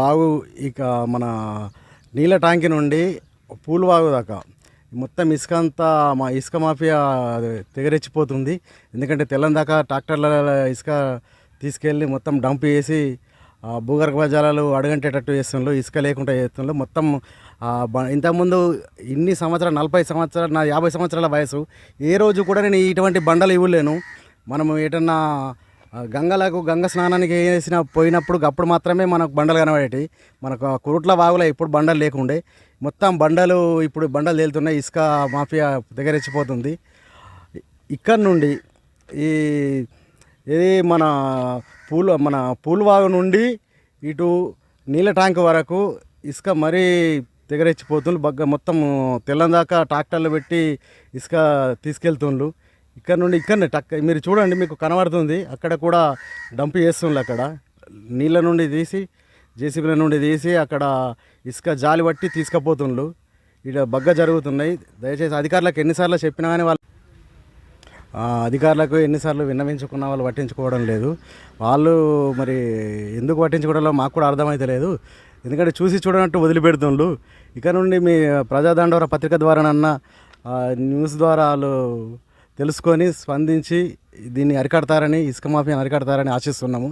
వాగు ఇక మన నీళ్ళ ట్యాంక్ నుండి పూలు వాగు దాకా. మొత్తం ఇసుక అంతా మా ఇసుక మాఫియా తెగరెచ్చిపోతుంది. ఎందుకంటే తెల్లం దాకా ట్రాక్టర్ల ఇసుక తీసుకెళ్ళి మొత్తం డంప్ చేసి భూగర్భ జలాలు అడగంటేటట్టు చేస్తుండ్రు ఇసుక లేకుండా చేస్తుండ్రు. మొత్తం ఇంతకుముందు ఇన్ని సంవత్సరాలు నలభై సంవత్సరాలు నా యాభై సంవత్సరాల వయసు ఏ రోజు కూడా నేను ఇటువంటి బండలు ఇవ్వలేను. మనము ఏటన్నా గంగలకు గంగ స్నానానికి వేసిన పోయినప్పుడు అప్పుడు మాత్రమే మనకు బండలు కనబడేవి మనకు కురుట్ల వాగులో ఇప్పుడు బండలు లేకుండే. మొత్తం బండలు ఇప్పుడు బండలు తేలుతున్నాయి. ఇసుక మాఫియా దగ్గరెచ్చిపోతుంది ఇక్కడ నుండి ఈ ఇది మన పూలు మన పూలవాగు నుండి ఇటు నీళ్ళ ట్యాంక్ వరకు ఇసుక మరీ తెగరెచ్చిపోతుండ్రు. బగ్గ మొత్తం తెల్లందాకా ట్రాక్టర్లు పెట్టి ఇసుక తీసుకెళ్తుండ్రు. ఇక్కడ నుండి ఇక్కడ టక్. మీరు చూడండి మీకు కనబడుతుంది. అక్కడ కూడా డంప్ చేస్తుండ్రు అక్కడ. నీళ్ళ నుండి తీసి జేసీబీల నుండి తీసి అక్కడ ఇసుక జాలి పట్టి తీసుకుపోతుండ్రు ఇక్కడ బగ్గ జరుగుతున్నాయి. దయచేసి అధికారులకు ఎన్నిసార్లు చెప్పినా కానీ వాళ్ళు అధికారులకు ఎన్నిసార్లు విన్నవించుకున్న వాళ్ళు పట్టించుకోవడం లేదు. వాళ్ళు మరి ఎందుకు పట్టించుకోవడంలో మాకు కూడా అర్థమైతే లేదు. ఎందుకంటే చూసి చూడనట్టు వదిలిపెడుతుండ్రు ఇక నుండి మీ ప్రజాదండవర పత్రిక ద్వారానన్నా న్యూస్ ద్వారా వాళ్ళు తెలుసుకొని స్పందించి దీన్ని అరికడతారని ఇసుక మాఫియాను అరికడతారని ఆశిస్తున్నాము.